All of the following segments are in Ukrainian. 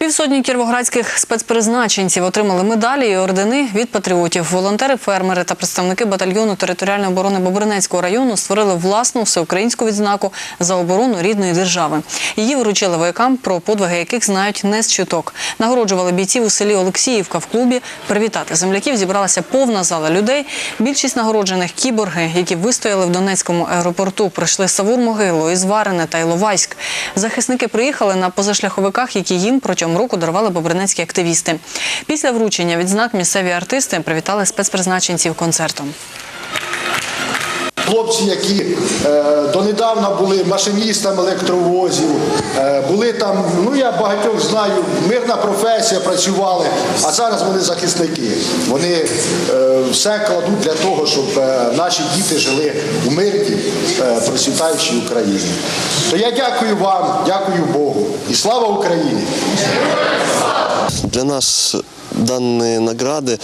Півсотні кіровоградських спецпризначенців отримали медалі і ордени від патріотів. Волонтери, фермери та представники батальйону територіальної оборони Бобринецького району створили власну всеукраїнську відзнаку за оборону рідної держави. Її вручили воякам, про подвиги яких знають не з чуток. Нагороджували бійців у селі Олексіївка в клубі. Привітати земляків зібралася повна зала людей. Більшість нагороджених кіборги, які вистояли в Донецькому аеропорту, пройшли Савур-Могилу, Ізварине та Іловайськ. Захисники приїхали на позашляховиках, які їм протягом року дарували бобринецькі активісти. Після вручення відзнак місцеві артисти привітали спецпризначенців концертом. Хлопці, які е, донедавна були машиністами електровозів, е, були там, ну я багатьох знаю, мирна професія, працювали, а зараз вони захисники. Вони е, все кладуть для того, щоб наші діти жили у мирній, процвітаючій Україні. То я дякую вам, дякую Богу і слава Україні! Для нас данные награды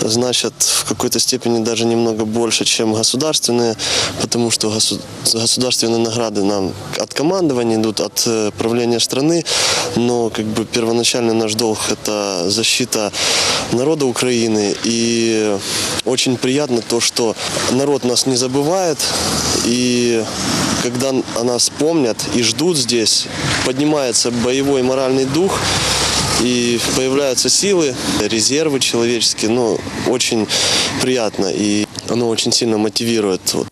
значат в какой-то степени даже немного больше, чем государственные, потому что госу- государственные награды нам от командования идут, от э, правления страны, но как бы первоначальный наш долг – это защита народа Украины, и очень приятно то, что народ нас не забывает, и когда о нас помнят и ждут здесь, поднимается боевой и моральный дух, и появляются силы, резервы человеческие, ну, очень приятно, и оно очень сильно мотивирует. Вот.